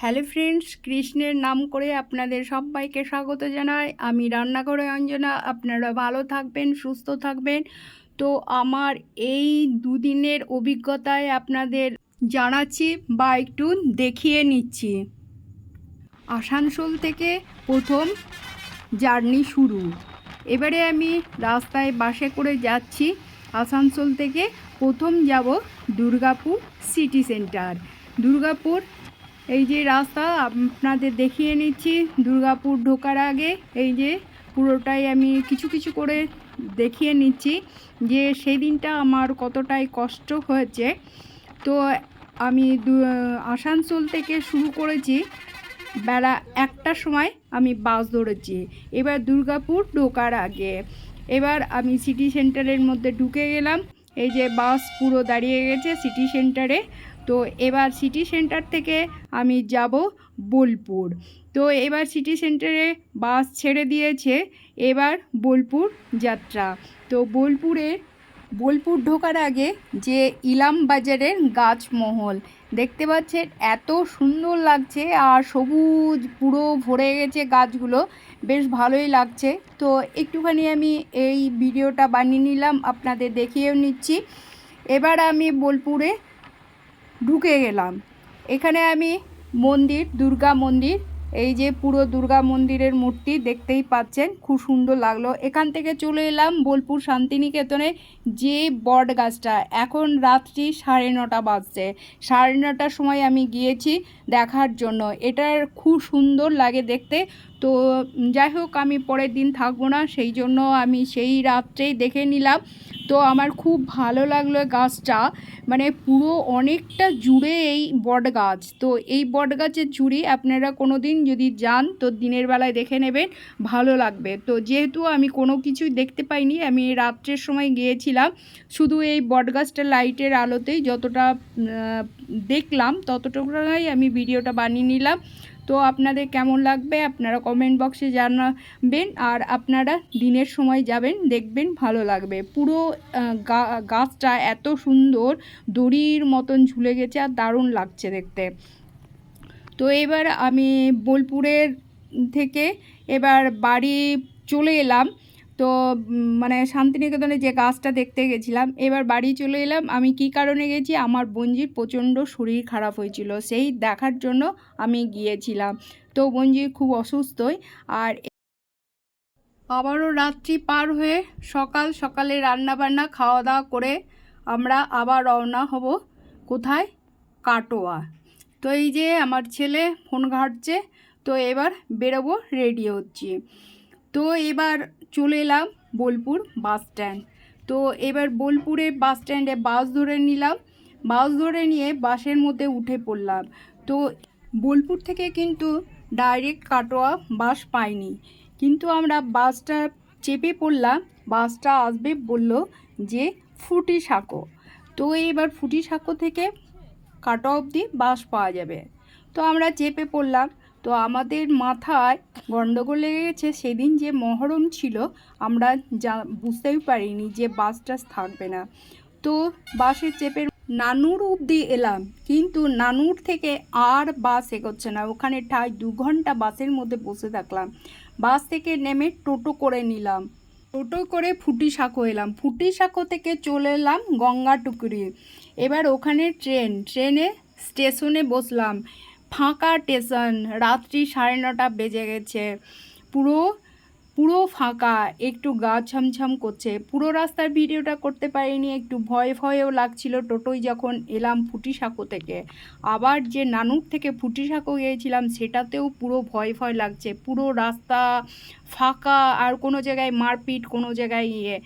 Hello friends, কৃষ্ণের নাম করে আপনাদের সবাইকে স্বাগত জানাই। আমি রান্নাঘরে অঞ্জনা, আপনারা ভালো থাকবেন, সুস্থ থাকবেন। তো আমার এই দুদিনের অভিজ্ঞতায় আপনাদের জানাচ্ছি বা একটু দেখিয়ে নিচ্ছি। আসানসোল থেকে প্রথম জার্নি শুরু। এবারে আমি রাস্তায় বাসে করে যাচ্ছি। আসানসোল থেকে প্রথম যাব দুর্গাপুর সিটি সেন্টার। দুর্গাপুর এই যে রাস্তা, আপনাদের দেখিয়ে নিচ্ছি, দুর্গাপুর ঢোকার আগে। এই যে পুরোটাই আমি কিছু কিছু করে দেখিয়ে নিচ্ছি যে সেই দিনটা আমার কতটাই কষ্ট হয়েছে। তো আমি আসানসোল থেকে শুরু করেছি, বেলা একটার সময় আমি বাস ধরেছি। এবার দুর্গাপুর ঢোকার আগে। এবার আমি সিটি সেন্টারের মধ্যে ঢুকে গেলাম। এই যে বাস পুরো দাঁড়িয়ে গেছে সিটি সেন্টারে। তো এবার সিটি সেন্টার থেকে আমি যাব বোলপুর। তো এবার সিটি সেন্টারে বাস ছেড়ে দিয়েছে, এবার বোলপুর যাত্রা। তো বোলপুরে, বোলপুর ঢোকার আগে যে ইলাম বাজারের গাছমহল, দেখতে পাচ্ছেন এত সুন্দর লাগছে আর সবুজ পুরো ভরে গেছে গাছগুলো, বেশ ভালোই লাগছে। তো একটুখানি আমি এই ভিডিওটা বানিয়ে নিলাম, আপনাদের দেখিয়েও নিচ্ছি। এবার আমি বোলপুরে ঢুকে গেলাম। এখানে আমি মন্দির, দুর্গা মন্দির, এই যে পুরো দুর্গা মন্দিরের মূর্তি দেখতেই পাচ্ছেন, খুব সুন্দর লাগল। এখান থেকে চলে এলাম বোলপুর শান্তিনিকেতনে যে বট গাছটা। এখন রাত্রি সাড়ে নটা বাজছে। সাড়ে নটার সময় আমি গিয়েছি দেখার জন্য। এটার খুব সুন্দর লাগে দেখতে। তো যাই হোক, আমি পরের দিন থাকব না, সেই জন্য আমি সেই রাত্রেই দেখে নিলাম। তো আমার খুব ভালো লাগল গাছটা। মানে পুরো অনেকটা জুড়ে এই বট গাছ। তো এই বট গাছের ঝুড়ি আপনারা কোনো দিন যদি যান, তো দিনের বেলায় দেখে নেবেন, ভালো লাগবে। তো যেহেতু আমি কোনো কিছুই দেখতে পাইনি, আমি রাত্রের সময় গিয়েছিলাম, শুধু এই বট গাছটা লাইটের আলোতেই যতটা দেখলাম ততটুকুই আমি ভিডিওটা বানিয়ে নিলাম। তো আপনাদের কেমন লাগবে? আপনারা কমেন্ট বক্সে জানাবেন আর আপনারা দিনের সময় যাবেন, দেখবেন ভালো লাগবে। পুরো গাছটা এত সুন্দর, দড়ির মতন ঝুলে গেছে আর দারুণ লাগছে দেখতে। তো এবার আমি বোলপুরের থেকে এবার বাড়ি চলে এলাম। তো মানে শান্তিনিকেতনে যে গাছটা দেখতে গেছিলাম, এবার বাড়ি চলে এলাম। আমি কি কারণে গেছি? আমার বঞ্জির প্রচণ্ড শরীর খারাপ হয়েছিল, সেই দেখার জন্য আমি গিয়েছিলাম। তো বঞ্জি খুব অসুস্থই, আর আবারও রাত্রি পার হয়ে সকাল সকালে রান্না বান্না খাওয়া দাওয়া করে আমরা আবার রওনা হব কোথায়? কাটোয়া। তো এই যে আমার ছেলে ফোন ঘাটছে, তো এবার বেরোবো রেডি হচ্ছি। তো এবার চলে এলাম বোলপুর বাস স্ট্যান্ড। তো এবার বোলপুরে বাস স্ট্যান্ডে বাস ধরে নিলাম। বাস ধরে নিয়ে বাসের মধ্যে উঠে পড়লাম। তো বোলপুর থেকে কিন্তু ডাইরেক্ট কাটোয়া বাস পাইনি। কিন্তু আমরা বাসটা চেপে পড়লাম। বাসটা আসবে বলল যে ফুটি সাঁকো। তো এবার ফুটি সাঁকো থেকে কাটোয়া অবধি বাস পাওয়া যাবে। তো আমরা চেপে পড়লাম। তো আমাদের মাথায় গণ্ডগোল লেগে গেছে সেদিন যে মহরম ছিল, আমরা যা বুঝতেই পারিনি যে বাস টাস থাকবে না। তো বাসে চেপে নানুর অবধি এলাম, কিন্তু নানুর থেকে আর বাস এগোচ্ছে না। ওখানে ঠাই দু ঘণ্টা বাসের মধ্যে বসে থাকলাম। বাস থেকে নেমে টোটো করে নিলাম। টোটো করে ফুটি সাঁকো এলাম। ফুটি সাঁকো থেকে চলে এলাম গঙ্গা টুকরি। এবার ওখানে ট্রেন। ট্রেনে স্টেশনে বসলাম। ফাঁকা স্টেশন, রাত্রি সাড়ে নটা বেজে গেছে। পুরো পুরো ফাঁকা, একটু গা ছমছম করছে। পুরো রাস্তার ভিডিওটা করতে পারিনি, একটু ভয় ভয়েও লাগছিল টোটোয় যখন এলাম ফুটি সাঁকো থেকে। আবার যে নানুর থেকে ফুটি সাঁকো গিয়েছিলাম, সেটাতেও পুরো ভয় ভয় লাগছে। পুরো রাস্তা ফাঁকা, আর কোনো জায়গায় মারপিট, কোনো জায়গায় ইয়ে।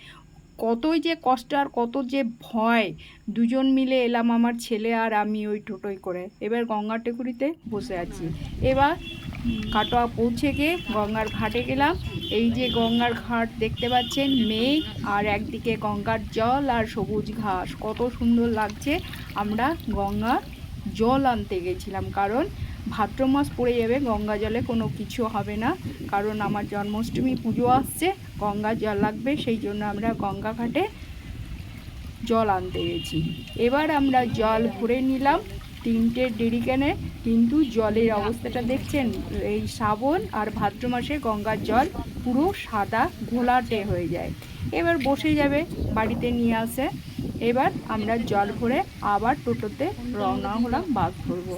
কতই যে কষ্ট আর কত যে ভয়, দুজন মিলে এলাম আমার ছেলে আর আমি ওই টোটোয় করে। এবার গঙ্গা টেকুরিতে বসে আছি। এবার কাটোয়া পৌঁছে গিয়ে গঙ্গার ঘাটে গেলাম। এই যে গঙ্গার ঘাট দেখতে পাচ্ছেন, মেঘ আর একদিকে গঙ্গার জল আর সবুজ ঘাস। কত সুন্দর লাগছে। আমরা গঙ্গা জল আনতে গেছিলাম। কারণ ভাদ্র মাস পড়ে যাবে, গঙ্গা জলে কোনো কিছু হবে না। কারণ আমার জন্মাষ্টমী পুজো আসছে, গঙ্গা জল লাগবে, সেই জন্য আমরা গঙ্গা ঘাটে জল আনতে গেছি। এবার আমরা জল ভরে নিলাম তিনটে ডেরিকেনে কিন্তু জলের অবস্থাটা দেখছেন, এই শ্রাবণ আর ভাদ্র মাসে গঙ্গার জল পুরো সাদা ঘোলাটে হয়ে যায়। এবার বসে যাবে, বাড়িতে নিয়ে আসে। এবার আমরা জল ভরে আবার টোটোতে রওনা হলাম বাস ধরবো।